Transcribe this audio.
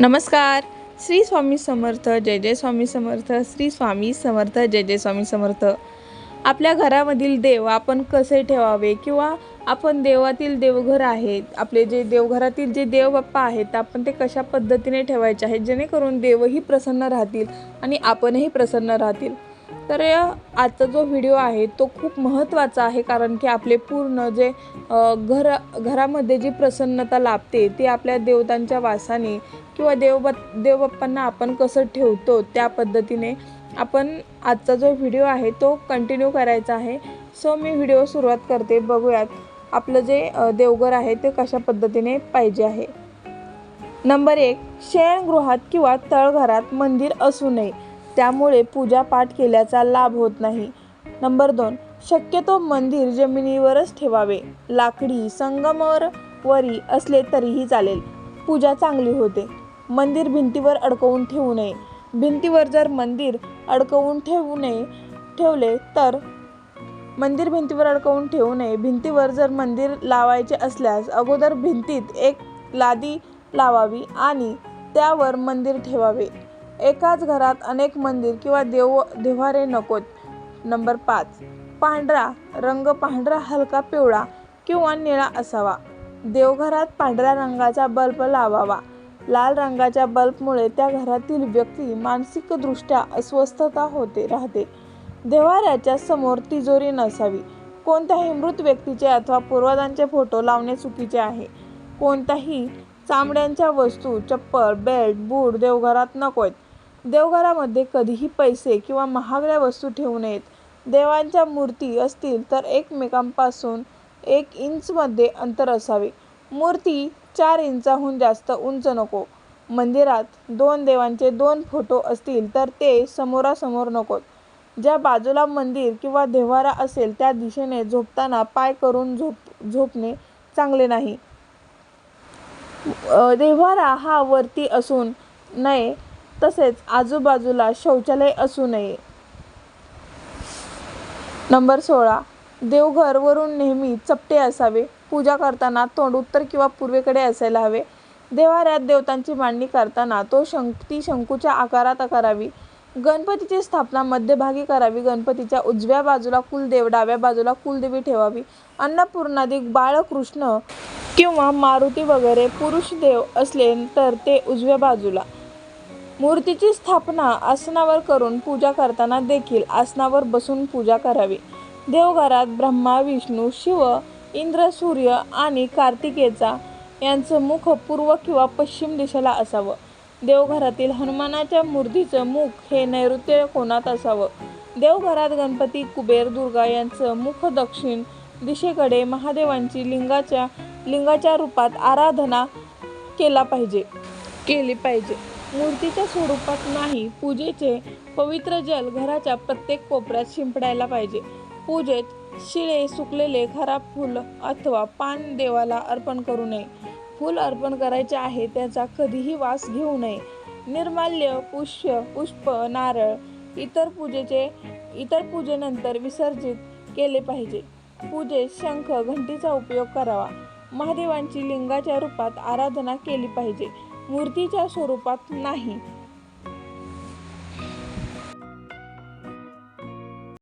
नमस्कार. श्री स्वामी समर्थ जय जय स्वामी समर्थ श्री स्वामी समर्थ जय जय स्वामी समर्थ. आपल्या घरामधील देव आपण कसे ठेवावे किंवा आपण देवातील देवघर आहेत आपले जे देवघरातील जे देवबाप्पा आहेत आपण ते कशा पद्धतीने ठेवायचे आहेत जेणेकरून देवही प्रसन्न राहतील आणि आपणही प्रसन्न राहतील? तर आजचा जो व्हिडिओ आहे तो खूप महत्त्वाचा आहे कारण की आपले पूर्ण जे घर घरामध्ये जी प्रसन्नता लाभते ती आपल्या देवतांच्या वासाने किंवा देवब देवबाप्पांना आपण कसं ठेवतो त्या पद्धतीने आपण आजचा जो व्हिडिओ आहे तो कंटिन्यू करायचा आहे. सो मी व्हिडिओ सुरुवात करते. बघूयात आपलं जे देवघर आहे ते कशा पद्धतीने पाहिजे आहे. नंबर एक शयनगृहात किंवा तळघरात मंदिर असू नये. त्यामुळे पूजापाठ केल्याचा लाभ होत नाही. नंबर दोन शक्यतो मंदिर जमिनीवरच ठेवावे. लाकडी संगमर वरी असले तरीही चालेल. पूजा चांगली होते. मंदिर भिंतीवर अडकवून ठेवू नये. भिंतीवर जर मंदिर अडकवून ठेवू नये ठेवले तर मंदिर भिंतीवर अडकवून ठेवू नये. भिंतीवर जर मंदिर लावायचे असल्यास अगोदर भिंतीत एक लादी लावावी आणि त्यावर मंदिर ठेवावे. एकाच घरात अनेक मंदिर किंवा देव देव्हारे नकोत. नंबर पाच. पांढरा रंग पांढरा हलका पिवळा किंवा निळा असावा. देवघरात पांढऱ्या रंगाचा बल्ब लावावा. लाल रंगाच्या बल्बमुळे त्या घरातील व्यक्ती मानसिकदृष्ट्या अस्वस्थता होते राहते. देवाऱ्याच्या समोर तिजोरी नसावी. कोणत्याही मृत व्यक्तीचे अथवा पूर्वजांचे फोटो लावणे चुकीचे आहे. कोणत्याही चामड्यांच्या वस्तू चप्पल बेल्ट बूट देवघरात नकोत. देवघरामध्ये कधीही पैसे किंवा महागड्या वस्तू ठेवू नयेत. देवांच्या मूर्ती असतील तर एकमेकांपासून एक इंचमध्ये अंतर असावे. मूर्ती चार इंचाहून जास्त उंच नको. मंदिरात दोन देवांचे दोन फोटो असतील तर ते समोरासमोर नकोत. ज्या बाजूला मंदिर किंवा देव्हारा असेल त्या दिशेने झोपताना पाय करून झोप झोपणे चांगले नाही. देव्हारा हा वरती असून नये तसेच आजूबाजूला शौचालय असू नये. नंबर सोळा. देवघर वरून नेहमी चपटे असावे. पूजा करताना तोंड उत्तर किंवा पूर्वेकडे असायला हवे. देवाऱ्यात देवतांची मांडणी करताना तो शंक ती शंकूच्या आकारात करावी गणपतीची स्थापना मध्यभागी करावी. गणपतीच्या उजव्या बाजूला कुलदेव डाव्या बाजूला कुलदेवी ठेवावी. अन्नपूर्णादी बाळकृष्ण किंवा मारुती वगैरे पुरुष देव असले तर ते उजव्या बाजूला. मूर्तीची स्थापना आसनावर करून पूजा करताना देखील आसनावर बसून पूजा करावी. देवघरात ब्रह्मा विष्णू शिव इंद्र सूर्य आणि कार्तिकेचा यांचं मुख पूर्व किंवा पश्चिम दिशेला असावं. देवघरातील हनुमानाच्या मूर्तीचं मुख हे नैऋत्य कोणात असावं? देवघरात गणपती कुबेर दुर्गा यांचं मुख दक्षिण दिशेकडे महादेवांची लिंगाच्या लिंगाच्या रूपात आराधना केला पाहिजे. केली पाहिजे. मूर्तीच्या स्वरूपात नाही पूजेचे पवित्र जल घराच्या प्रत्येक कोपऱ्यात शिंपडायला पाहिजे. पूजेत शिळे सुकलेले खराब फूल अथवा पान देवाला अर्पण करू नये. फूल अर्पण करायचे आहे त्याचा कधीही वास घेऊ नये. निर्माल्य पुष्य पुष्प नारळ इतर पूजेचे इतर पूजेनंतर विसर्जित केले पाहिजे. पूजेत शंख घंटीचा उपयोग करावा. महादेवांची लिंगाच्या रूपात आराधना केली पाहिजे. मूर्तीच्या स्वरूपात नाही.